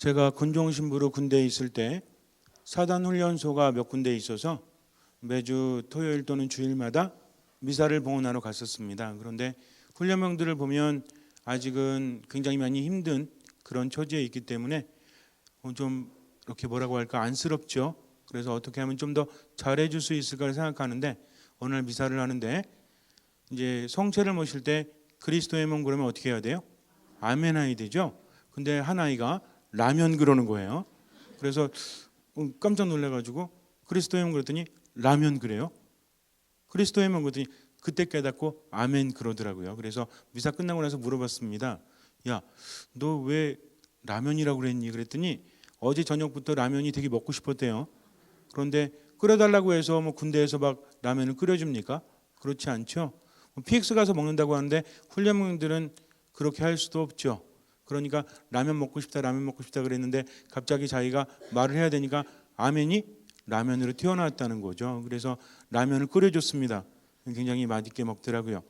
제가 군종 신부로 군대에 있을 때 사단 훈련소가 몇 군데 있어서 매주 토요일 또는 주일마다 미사를 봉헌하러 갔었습니다. 그런데 훈련병들을 보면 아직은 굉장히 많이 힘든 그런 처지에 있기 때문에 어, 좀 이렇게 뭐라고 할까 안쓰럽죠. 그래서 어떻게 하면 좀 더 잘해줄 수 있을까 생각하는데 날 미사를 하는데 이제 성체를 모실 때 그리스도의 몸 그러면 어떻게 해야 돼요? 아멘 하이 되죠. 근데 한 아이가 라면 그러는 거예요. 그래서 어, 깜짝 놀래가지고 그리스도의 몸 그랬더니 라면 그래요. 그리스도의 몸 그랬더니 그때 깨닫고 아멘 그러더라고요. 그래서 미사 끝나고 나서 물어봤습니다. 야, 너 왜 라면이라고 그랬니? 그랬더니 어제 저녁부터 라면이 되게 먹고 싶었대요. 그런데 끓여달라고 해서 뭐 군대에서 막 라면을 끓여줍니까? 그렇지 않죠. 뭐 PX 가서 먹는다고 하는데 훈련병들은 그렇게 할 수도 없죠. 그러니까 라면 먹고 싶다, 라면 먹고 싶다 그랬는데 갑자기 자기가 말을 해야 되니까 아멘이 라면으로 튀어나왔다는 거죠. 그래서 라면을 끓여줬습니다. 굉장히 맛있게 먹더라고요.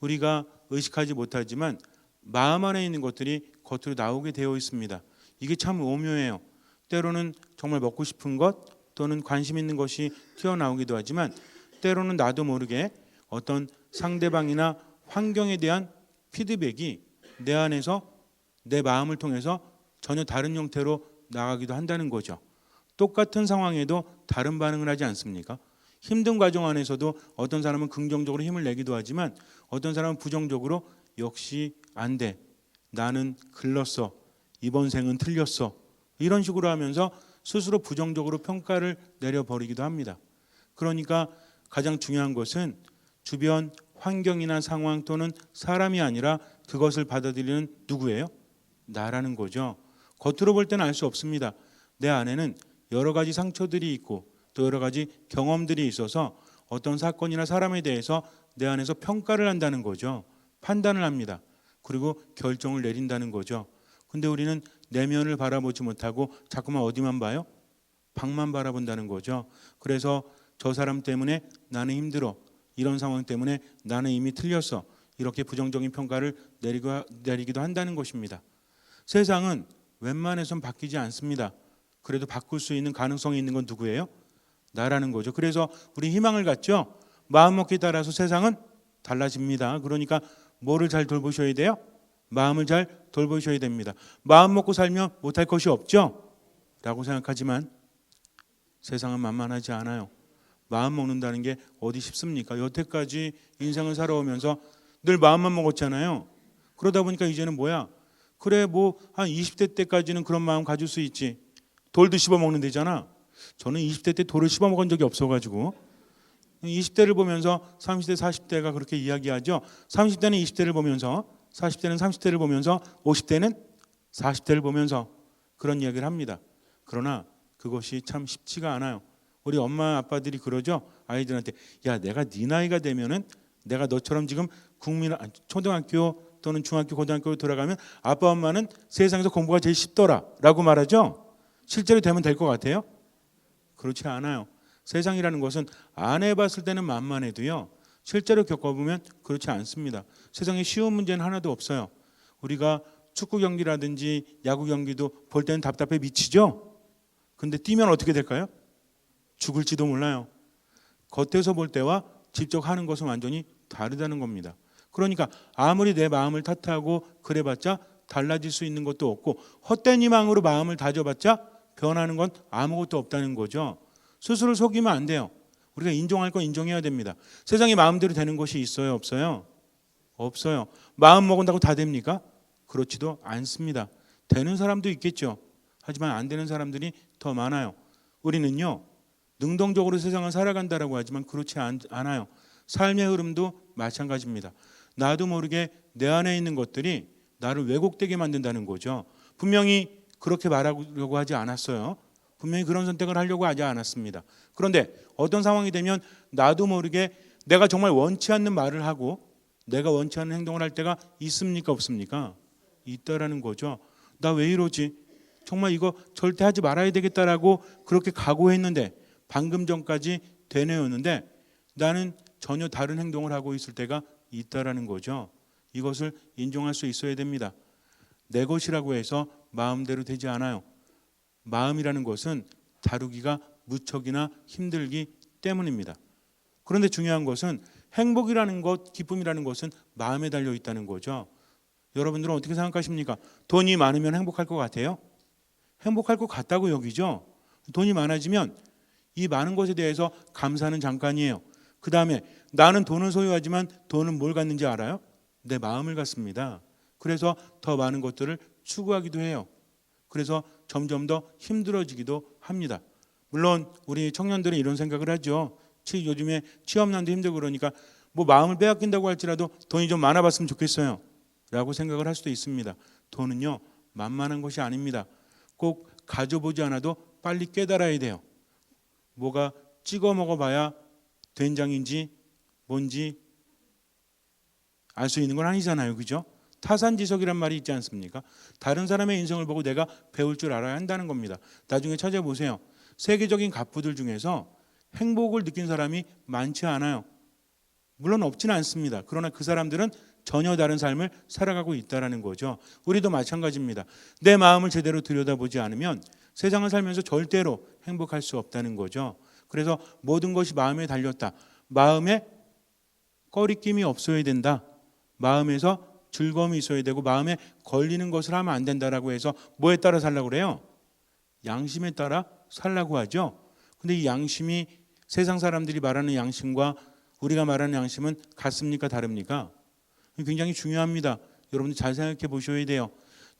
우리가 의식하지 못하지만 마음 안에 있는 것들이 겉으로 나오게 되어 있습니다. 이게 참 오묘해요. 때로는 정말 먹고 싶은 것 또는 관심 있는 것이 튀어나오기도 하지만 때로는 나도 모르게 어떤 상대방이나 환경에 대한 피드백이 내 안에서 내 마음을 통해서 전혀 다른 형태로 나가기도 한다는 거죠. 똑같은 상황에도 다른 반응을 하지 않습니까? 힘든 과정 안에서도 어떤 사람은 긍정적으로 힘을 내기도 하지만 어떤 사람은 부정적으로 역시 안 돼. 나는 글렀어. 이번 생은 틀렸어. 이런 식으로 하면서 스스로 부정적으로 평가를 내려버리기도 합니다. 그러니까 가장 중요한 것은 주변 환경이나 상황 또는 사람이 아니라 그것을 받아들이는 누구예요? 나라는 거죠. 겉으로 볼 때는 알 수 없습니다. 내 안에는 여러 가지 상처들이 있고 또 여러 가지 경험들이 있어서 어떤 사건이나 사람에 대해서 내 안에서 평가를 한다는 거죠. 판단을 합니다. 그리고 결정을 내린다는 거죠. 근데 우리는 내면을 바라보지 못하고 자꾸만 어디만 봐요? 밖만 바라본다는 거죠. 그래서 저 사람 때문에 나는 힘들어. 이런 상황 때문에 나는 이미 틀렸어. 이렇게 부정적인 평가를 내리기도 한다는 것입니다. 세상은 웬만해선 바뀌지 않습니다. 그래도 바꿀 수 있는 가능성이 있는 건 누구예요? 나라는 거죠. 그래서 우리 희망을 갖죠. 마음먹기에 따라서 세상은 달라집니다. 그러니까 뭐를 잘 돌보셔야 돼요? 마음을 잘 돌보셔야 됩니다. 마음 먹고 살면 못할 것이 없죠? 라고 생각하지만 세상은 만만하지 않아요. 마음 먹는다는 게 어디 쉽습니까? 여태까지 인생을 살아오면서 늘 마음만 먹었잖아요. 그러다 보니까 이제는 뭐야? 그래 뭐 한 20대 때까지는 그런 마음 가질 수 있지. 돌도 씹어 먹는 데잖아. 저는 20대 때 돌을 씹어 먹은 적이 없어 가지고 20대를 보면서 30대, 40대가 그렇게 이야기하죠. 30대는 20대를 보면서 40대는 30대를 보면서 50대는 40대를 보면서 그런 이야기를 합니다. 그러나 그것이 참 쉽지가 않아요. 우리 엄마 아빠들이 그러죠. 아이들한테 야 내가 네 나이가 되면은 내가 너처럼 지금 국민 아니, 초등학교 또는 중학교 고등학교로 들어가면 아빠 엄마는 세상에서 공부가 제일 쉽더라라고 말하죠. 실제로 되면 될 것 같아요? 그렇지 않아요. 세상이라는 것은 안 해봤을 때는 만만해도요. 실제로 겪어보면 그렇지 않습니다. 세상에 쉬운 문제는 하나도 없어요. 우리가 축구 경기라든지 야구 경기도 볼 때는 답답해 미치죠. 근데 뛰면 어떻게 될까요? 죽을지도 몰라요. 겉에서 볼 때와 직접 하는 것은 완전히 다르다는 겁니다. 그러니까 아무리 내 마음을 탓하고 그래봤자 달라질 수 있는 것도 없고 헛된 희망으로 마음을 다져봤자 변하는 건 아무것도 없다는 거죠. 스스로 속이면 안 돼요. 우리가 인정할 건 인정해야 됩니다. 세상에 마음대로 되는 것이 있어요, 없어요? 없어요. 마음 먹은다고 다 됩니까? 그렇지도 않습니다. 되는 사람도 있겠죠. 하지만 안 되는 사람들이 더 많아요. 우리는요, 능동적으로 세상을 살아간다라고 하지만 그렇지 않, 않아요. 삶의 흐름도 마찬가지입니다. 나도 모르게 내 안에 있는 것들이 나를 왜곡되게 만든다는 거죠. 분명히 그렇게 말하려고 하지 않았어요. 분명히 그런 선택을 하려고 하지 않았습니다. 그런데 어떤 상황이 되면 나도 모르게 내가 정말 원치 않는 말을 하고 내가 원치 않는 행동을 할 때가 있습니까 없습니까? 있다라는 거죠. 나 왜 이러지? 정말 이거 절대 하지 말아야 되겠다라고 그렇게 각오했는데 방금 전까지 되뇌었는데 나는 전혀 다른 행동을 하고 있을 때가 있다라는 거죠. 이것을 인정할 수 있어야 됩니다. 내 것이라고 해서 마음대로 되지 않아요. 마음이라는 것은 다루기가 무척이나 힘들기 때문입니다. 그런데 중요한 것은 행복이라는 것, 기쁨이라는 것은 마음에 달려 있다는 거죠. 여러분들은 어떻게 생각하십니까? 돈이 많으면 행복할 것 같아요? 행복할 것 같다고 여기죠. 돈이 많아지면 이 많은 것에 대해서 감사는 잠깐이에요. 그 다음에 나는 돈을 소유하지만 돈은 뭘 갖는지 알아요? 내 마음을 갖습니다. 그래서 더 많은 것들을 추구하기도 해요. 그래서 점점 더 힘들어지기도 합니다. 물론 우리 청년들은 이런 생각을 하죠. 치- 요즘에 취업난도 힘들고 그러니까 뭐 마음을 빼앗긴다고 할지라도 돈이 좀 많아봤으면 좋겠어요. 라고 생각을 할 수도 있습니다. 돈은요 만만한 것이 아닙니다. 꼭 가져보지 않아도 빨리 깨달아야 돼요. 뭐가 찍어 먹어봐야 된장인지 뭔지 알 수 있는 건 아니잖아요, 그죠? 타산지석이란 말이 있지 않습니까? 다른 사람의 인생을 보고 내가 배울 줄 알아야 한다는 겁니다. 나중에 찾아보세요. 세계적인 갑부들 중에서 행복을 느낀 사람이 많지 않아요. 물론 없지는 않습니다. 그러나 그 사람들은 전혀 다른 삶을 살아가고 있다라는 거죠. 우리도 마찬가지입니다. 내 마음을 제대로 들여다보지 않으면 세상을 살면서 절대로 행복할 수 없다는 거죠. 그래서 모든 것이 마음에 달렸다. 마음에 꺼리낌이 없어야 된다. 마음에서 즐거움이 있어야 되고 마음에 걸리는 것을 하면 안 된다라고 해서 뭐에 따라 살라고 그래요? 양심에 따라 살라고 하죠. 근데 이 양심이 세상 사람들이 말하는 양심과 우리가 말하는 양심은 같습니까? 다릅니까? 굉장히 중요합니다. 여러분들 잘 생각해 보셔야 돼요.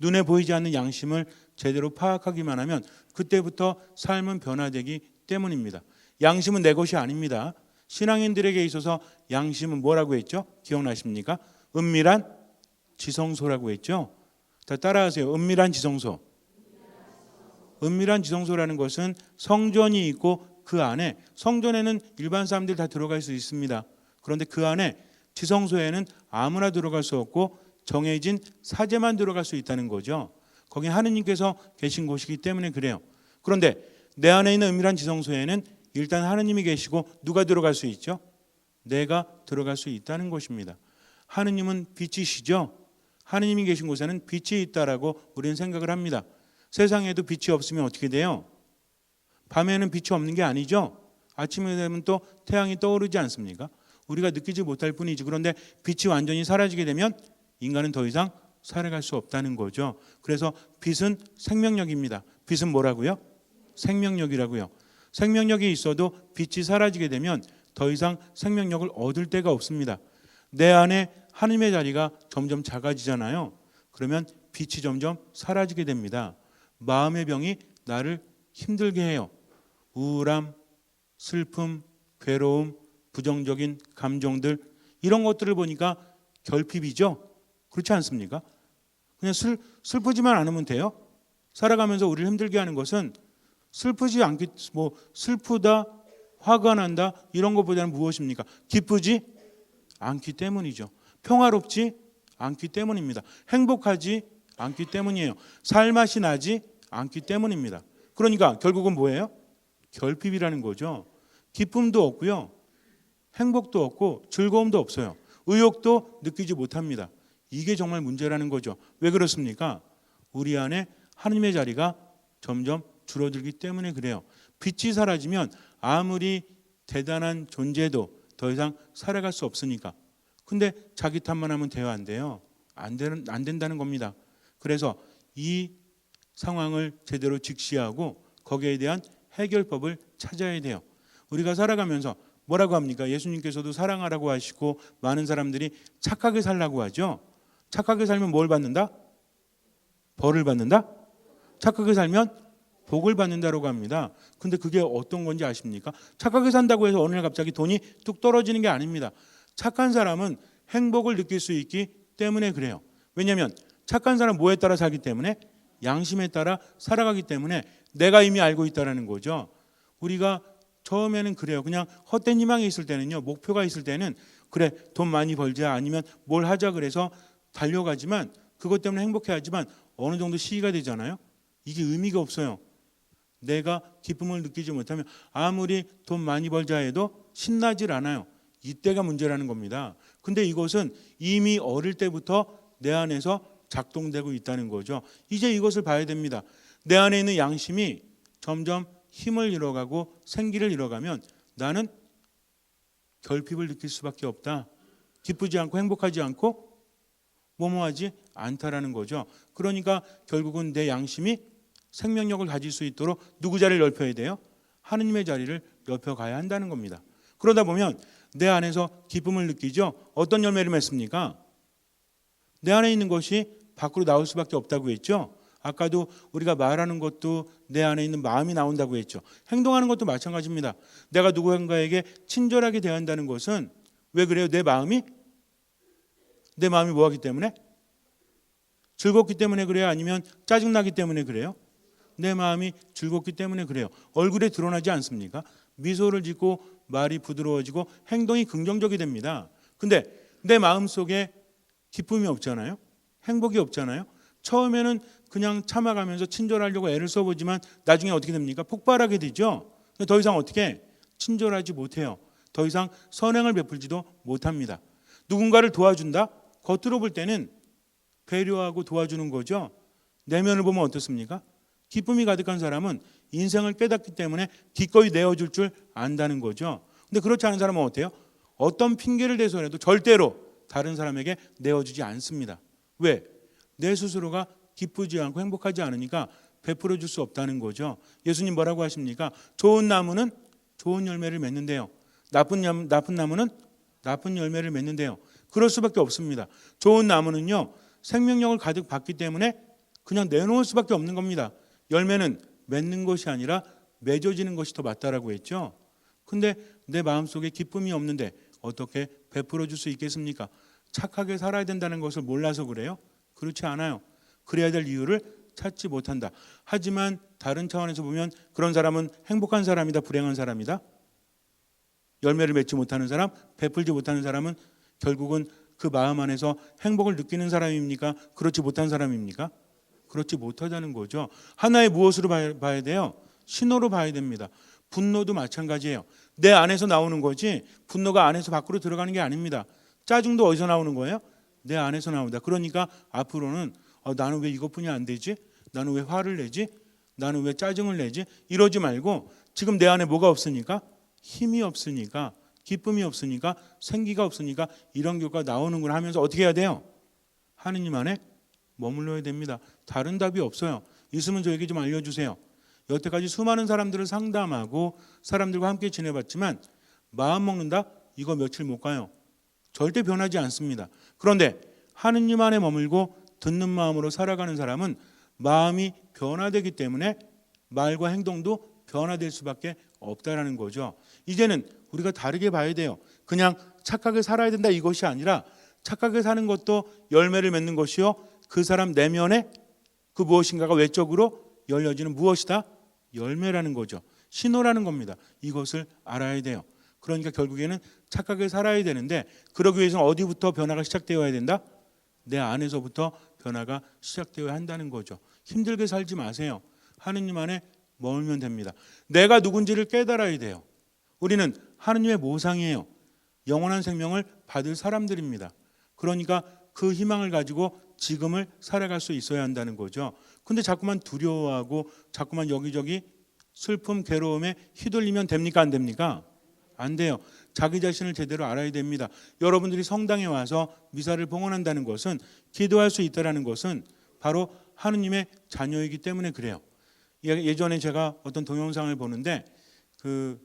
눈에 보이지 않는 양심을 제대로 파악하기만 하면 그때부터 삶은 변화되기 때문입니다. 양심은 내 것이 아닙니다. 신앙인들에게 있어서 양심은 뭐라고 했죠? 기억나십니까? 은밀한 지성소라고 했죠. 자, 따라하세요. 은밀한 지성소. 은밀한 지성소라는 것은 성전이 있고 그 안에 성전에는 일반 사람들 다 들어갈 수 있습니다. 그런데 그 안에 지성소에는 아무나 들어갈 수 없고 정해진 사제만 들어갈 수 있다는 거죠. 거기 하느님께서 계신 곳이기 때문에 그래요. 그런데 내 안에 있는 은밀한 지성소에는 일단 하느님이 계시고 누가 들어갈 수 있죠? 내가 들어갈 수 있다는 것입니다. 하느님은 빛이시죠. 하느님이 계신 곳에는 빛이 있다라고 우리는 생각을 합니다. 세상에도 빛이 없으면 어떻게 돼요? 밤에는 빛이 없는 게 아니죠. 아침에 되면 또 태양이 떠오르지 않습니까? 우리가 느끼지 못할 뿐이지. 그런데 빛이 완전히 사라지게 되면 인간은 더 이상 살아갈 수 없다는 거죠. 그래서 빛은 생명력입니다. 빛은 뭐라고요? 생명력이라고요. 생명력이 있어도 빛이 사라지게 되면 더 이상 생명력을 얻을 데가 없습니다. 내 안에 하나님의 자리가 점점 작아지잖아요. 그러면 빛이 점점 사라지게 됩니다. 마음의 병이 나를 힘들게 해요. 우울함, 슬픔, 괴로움, 부정적인 감정들 이런 것들을 보니까 결핍이죠. 그렇지 않습니까? 그냥 슬, 슬프지만 않으면 돼요. 살아가면서 우리를 힘들게 하는 것은 슬프지 않기 뭐 슬프다, 화가 난다 이런 것보다는 무엇입니까? 기쁘지 않기 때문이죠. 평화롭지 않기 때문입니다. 행복하지 않기 때문이에요. 살맛이 나지 않기 때문입니다. 그러니까 결국은 뭐예요? 결핍이라는 거죠. 기쁨도 없고요. 행복도 없고 즐거움도 없어요. 의욕도 느끼지 못합니다. 이게 정말 문제라는 거죠. 왜 그렇습니까? 우리 안에 하나님의 자리가 점점 줄어들기 때문에 그래요. 빛이 사라지면 아무리 대단한 존재도 더 이상 살아갈 수 없으니까. 근데 자기 탓만 하면 돼요, 안 돼요? 안 되는 안 된다는 겁니다. 그래서 이 상황을 제대로 직시하고 거기에 대한 해결법을 찾아야 돼요. 우리가 살아가면서 뭐라고 합니까? 예수님께서도 사랑하라고 하시고 많은 사람들이 착하게 살라고 하죠. 착하게 살면 뭘 받는다? 벌을 받는다? 착하게 살면 복을 받는다라고 합니다. 근데 그게 어떤 건지 아십니까? 착하게 산다고 해서 어느 날 갑자기 돈이 뚝 떨어지는 게 아닙니다. 착한 사람은 행복을 느낄 수 있기 때문에 그래요. 왜냐하면 착한 사람 뭐에 따라 살기 때문에 양심에 따라 살아가기 때문에 내가 이미 알고 있다라는 거죠. 우리가 처음에는 그래요. 그냥 헛된 희망이 있을 때는요. 목표가 있을 때는 그래 돈 많이 벌자 아니면 뭘 하자 그래서 달려가지만 그것 때문에 행복해하지만 어느 정도 시기가 되잖아요. 이게 의미가 없어요. 내가 기쁨을 느끼지 못하면 아무리 돈 많이 벌자 해도 신나질 않아요. 이때가 문제라는 겁니다. 근데 이것은 이미 어릴 때부터 내 안에서 작동되고 있다는 거죠. 이제 이것을 봐야 됩니다. 내 안에 있는 양심이 점점 힘을 잃어가고 생기를 잃어가면 나는 결핍을 느낄 수밖에 없다. 기쁘지 않고 행복하지 않고 뭐뭐하지 않다라는 거죠. 그러니까 결국은 내 양심이 생명력을 가질 수 있도록 누구 자리를 넓혀야 돼요? 하느님의 자리를 넓혀 가야 한다는 겁니다. 그러다 보면 내 안에서 기쁨을 느끼죠. 어떤 열매를 맺습니까? 내 안에 있는 것이 밖으로 나올 수밖에 없다고 했죠. 아까도 우리가 말하는 것도 내 안에 있는 마음이 나온다고 했죠. 행동하는 것도 마찬가지입니다. 내가 누구인가에게 친절하게 대한다는 것은 왜 그래요? 내 마음이 내 마음이 뭐하기 때문에 즐겁기 때문에 그래요? 아니면 짜증나기 때문에 그래요? 내 마음이 즐겁기 때문에 그래요. 얼굴에 드러나지 않습니까? 미소를 짓고 말이 부드러워지고 행동이 긍정적이 됩니다. 근데 내 마음 속에 기쁨이 없잖아요. 행복이 없잖아요. 처음에는 그냥 참아가면서 친절하려고 애를 써보지만 나중에 어떻게 됩니까? 폭발하게 되죠. 더 이상 어떻게 친절하지 못해요. 더 이상 선행을 베풀지도 못합니다. 누군가를 도와준다? 겉으로 볼 때는 배려하고 도와주는 거죠. 내면을 보면 어떻습니까? 기쁨이 가득한 사람은 인생을 깨닫기 때문에 기꺼이 내어줄 줄 안다는 거죠. 근데 그렇지 않은 사람은 어때요? 어떤 핑계를 대서라도 절대로 다른 사람에게 내어주지 않습니다. 왜? 내 스스로가 기쁘지 않고 행복하지 않으니까 베풀어 줄 수 없다는 거죠. 예수님 뭐라고 하십니까? 좋은 나무는 좋은 열매를 맺는데요. 나쁜 나쁜 나무는 나쁜 열매를 맺는데요. 그럴 수밖에 없습니다. 좋은 나무는요 생명력을 가득 받기 때문에 그냥 내놓을 수밖에 없는 겁니다. 열매는 맺는 것이 아니라 맺어지는 것이 더 맞다라고 했죠. 근데 내 마음속에 기쁨이 없는데 어떻게 베풀어 줄 수 있겠습니까? 착하게 살아야 된다는 것을 몰라서 그래요? 그렇지 않아요. 그래야 될 이유를 찾지 못한다. 하지만 다른 차원에서 보면 그런 사람은 행복한 사람이다, 불행한 사람이다. 열매를 맺지 못하는 사람, 베풀지 못하는 사람은 결국은 그 마음 안에서 행복을 느끼는 사람입니까? 그렇지 못한 사람입니까? 그렇지 못하다는 거죠. 하나의 무엇으로 봐야, 돼요? 신호로 봐야 됩니다. 분노도 마찬가지예요. 내 안에서 나오는 거지 분노가 안에서 밖으로 들어가는 게 아닙니다. 짜증도 어디서 나오는 거예요? 내 안에서 나온다. 그러니까 앞으로는 어, 나는 왜 이것뿐이 안 되지? 나는 왜 화를 내지? 나는 왜 짜증을 내지? 이러지 말고 지금 내 안에 뭐가 없으니까 힘이 없으니까 기쁨이 없으니까 생기가 없으니까 이런 결과 나오는 걸 하면서 어떻게 해야 돼요? 하느님 안에 머물러야 됩니다. 다른 답이 없어요. 있으면 저에게 좀 알려주세요. 여태까지 수많은 사람들을 상담하고 사람들과 함께 지내봤지만 마음 먹는다? 이거 며칠 못 가요. 절대 변하지 않습니다. 그런데 하느님 안에 머물고 듣는 마음으로 살아가는 사람은 마음이 변화되기 때문에 말과 행동도 변화될 수밖에 없다라는 거죠. 이제는 우리가 다르게 봐야 돼요. 그냥 착하게 살아야 된다 이것이 아니라 착하게 사는 것도 열매를 맺는 것이요. 그 사람 내면에 그 무엇인가가 외적으로 열려지는 무엇이다? 열매라는 거죠. 신호라는 겁니다. 이것을 알아야 돼요. 그러니까 결국에는 착하게 살아야 되는데 그러기 위해서는 어디부터 변화가 시작되어야 된다? 내 안에서부터 변화가 시작되어야 한다는 거죠. 힘들게 살지 마세요. 하느님 안에 머물면 됩니다. 내가 누군지를 깨달아야 돼요. 우리는 하느님의 모상이에요. 영원한 생명을 받을 사람들입니다. 그러니까 그 희망을 가지고 지금을 살아갈 수 있어야 한다는 거죠. 근데 자꾸만 두려워하고 자꾸만 여기저기 슬픔, 괴로움에 휘둘리면 됩니까? 안 됩니까? 안 돼요. 자기 자신을 제대로 알아야 됩니다. 여러분들이 성당에 와서 미사를 봉헌한다는 것은 기도할 수 있다라는 것은 바로 하느님의 자녀이기 때문에 그래요. 예- 예전에 제가 어떤 동영상을 보는데 그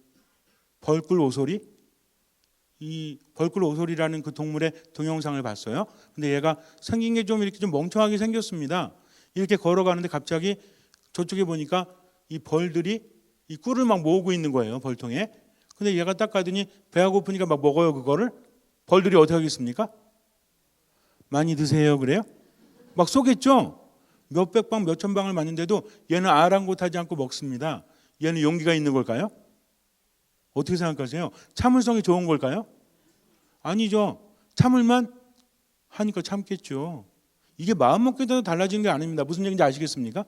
벌꿀 오소리 이 벌꿀 오소리라는 그 동물의 동영상을 봤어요. 근데 얘가 생긴 게 좀 이렇게 좀 멍청하게 생겼습니다. 이렇게 걸어가는데 갑자기 저쪽에 보니까 이 벌들이 이 꿀을 막 모으고 있는 거예요. 벌통에. 근데 얘가 딱 가더니 배가 고프니까 막 먹어요 그거를. 벌들이 어떻게 하겠습니까? 많이 드세요 그래요? 막 쏘겠죠. 몇백 방, 몇천 방을 맞는데도 얘는 아랑곳하지 않고 먹습니다. 얘는 용기가 있는 걸까요? 어떻게 생각하세요? 참을성이 좋은 걸까요? 아니죠. 참을만 하니까 참겠죠. 이게 마음 먹기에 따라 달라지는 게 아닙니다. 무슨 얘기인지 아시겠습니까?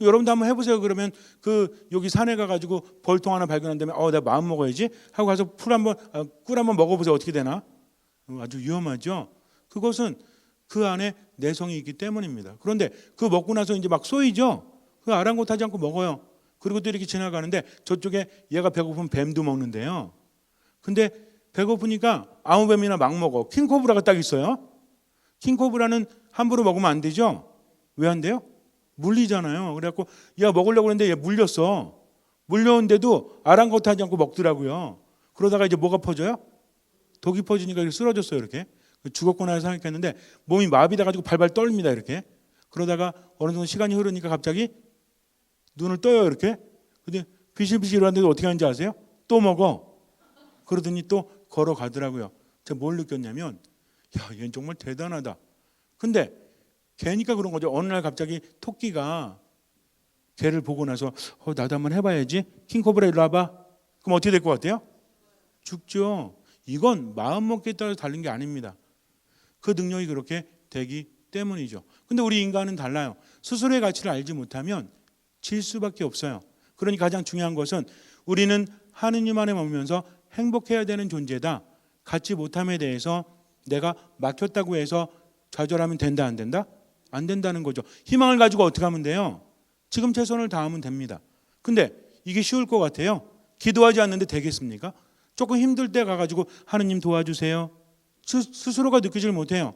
여러분도 한번 해보세요. 그러면 그 여기 산에 가가지고 벌통 하나 발견한 다음에 어 내가 마음 먹어야지 하고 가서 풀 한번 아, 꿀 한번 먹어보세요. 어떻게 되나? 아주 위험하죠. 그것은 그 안에 내성이 있기 때문입니다. 그런데 그 먹고 나서 이제 막 쏘이죠. 그 아랑곳하지 않고 먹어요. 그리고 또 이렇게 지나가는데 저쪽에 얘가 배고프면 뱀도 먹는데요. 근데 배고프니까 아무 뱀이나 막 먹어. 킹코브라가 딱 있어요. 킹코브라는 함부로 먹으면 안 되죠. 왜 안 돼요? 물리잖아요. 그래갖고 얘가 먹으려고 했는데 얘 물렸어. 물려온데도 아랑곳하지 않고 먹더라고요. 그러다가 이제 뭐가 퍼져요? 독이 퍼지니까 이렇게 쓰러졌어요. 이렇게 죽었구나 해서 생각했는데 몸이 마비돼 가지고 발발 떨립니다. 이렇게 그러다가 어느 정도 시간이 흐르니까 갑자기 눈을 떠요. 이렇게 근데 비실비실한데도 어떻게 하는지 아세요? 또 먹어. 그러더니 또 걸어가더라고요. 제가 뭘 느꼈냐면 야, 얘는 정말 대단하다. 근데 걔니까 그런 거죠. 어느 날 갑자기 토끼가 걔를 보고 나서 어, 나도 한번 해봐야지. 킹코브라 일로 와봐. 그럼 어떻게 될 것 같아요? 죽죠. 이건 마음 먹기에 따라 다른 게 아닙니다. 그 능력이 그렇게 되기 때문이죠. 근데 우리 인간은 달라요. 스스로의 가치를 알지 못하면 질 수밖에 없어요. 그러니 가장 중요한 것은 우리는 하느님 안에 머물면서 행복해야 되는 존재다. 갖지 못함에 대해서 내가 막혔다고 해서 좌절하면 된다 안 된다? 안 된다는 거죠. 희망을 가지고 어떻게 하면 돼요? 지금 최선을 다하면 됩니다. 근데 이게 쉬울 것 같아요. 기도하지 않는데 되겠습니까? 조금 힘들 때 가가지고 하느님 도와주세요. 스, 스스로가 느끼질 못해요.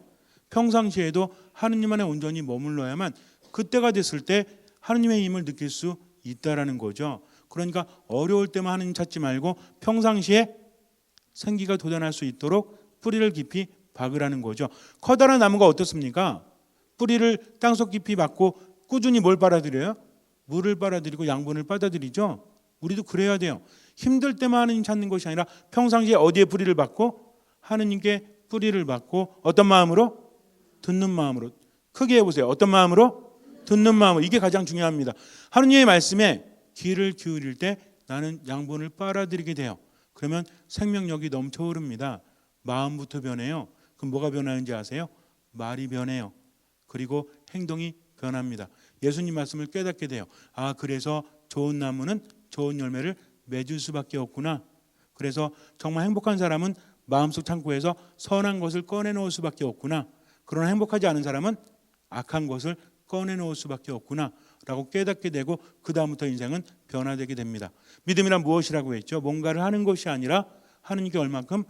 평상시에도 하느님 안에 온전히 머물러야만 그때가 됐을 때 하느님의 힘을 느낄 수 있다라는 거죠. 그러니까 어려울 때만 하느님 찾지 말고 평상시에 생기가 돋아날 수 있도록 뿌리를 깊이 박으라는 거죠. 커다란 나무가 어떻습니까? 뿌리를 땅속 깊이 박고 꾸준히 뭘 빨아들여요? 물을 빨아들이고 양분을 빨아들이죠. 우리도 그래야 돼요. 힘들 때만 하느님 찾는 것이 아니라 평상시에 어디에 뿌리를 박고 하느님께 뿌리를 박고 어떤 마음으로 듣는 마음으로 크게 해보세요. 어떤 마음으로 듣는 마음으로 이게 가장 중요합니다. 하느님의 말씀에 귀를 기울일 때 나는 양분을 빨아들이게 돼요. 그러면 생명력이 넘쳐 흐릅니다. 마음부터 변해요. 그럼 뭐가 변하는지 아세요? 말이 변해요. 그리고 행동이 변합니다. 예수님 말씀을 깨닫게 돼요. 아, 그래서 좋은 나무는 좋은 열매를 맺을 수밖에 없구나. 그래서 정말 행복한 사람은 마음속 창고에서 선한 것을 꺼내 놓을 수밖에 없구나. 그러나 행복하지 않은 사람은 악한 것을 꺼내 놓을 수밖에 없구나. 라고 깨닫게 되고 그 다음부터 인생은 변화되게 됩니다. 믿음이란 무엇이라고 했죠? 뭔가를 하는 것이 아니라 하느님께 얼만큼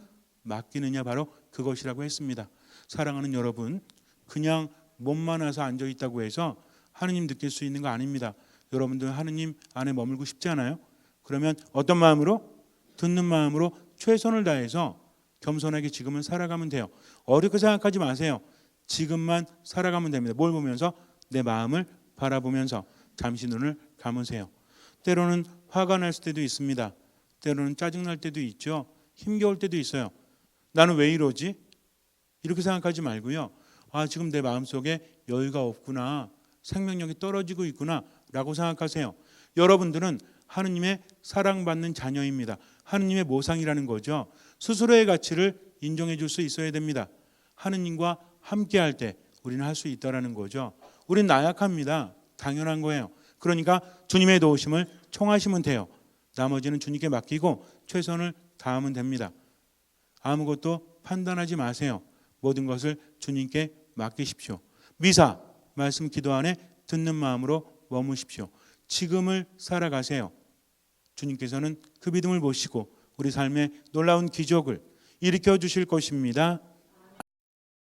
맡기느냐 바로 그것이라고 했습니다. 사랑하는 여러분, 그냥 몸만 와서 앉아 있다고 해서 하느님 느낄 수 있는 거 아닙니다. 여러분들 하느님 안에 머물고 싶지 않아요? 그러면 어떤 마음으로 듣는 마음으로 최선을 다해서 겸손하게 지금은 살아가면 돼요. 어렵게 생각하지 마세요. 지금만 살아가면 됩니다. 뭘 보면서 내 마음을 바라보면서 잠시 눈을 감으세요. 때로는 화가 날 때도 있습니다. 때로는 짜증 날 때도 있죠. 힘겨울 때도 있어요. 나는 왜 이러지? 이렇게 생각하지 말고요. 아, 지금 내 마음속에 여유가 없구나. 생명력이 떨어지고 있구나 라고 생각하세요. 여러분들은 하느님의 사랑받는 자녀입니다. 하느님의 모상이라는 거죠. 스스로의 가치를 인정해 줄 수 있어야 됩니다. 하느님과 함께 할 때 우리는 할 수 있다라는 거죠. 우리는 나약합니다. 당연한 거예요. 그러니까 주님의 도우심을 청하시면 돼요. 나머지는 주님께 맡기고 최선을 다하면 됩니다. 아무것도 판단하지 마세요. 모든 것을 주님께 맡기십시오. 미사 말씀 기도 안에 듣는 마음으로 머무십시오. 지금을 살아가세요. 주님께서는 그 믿음을 보시고 우리 삶에 놀라운 기적을 일으켜 주실 것입니다.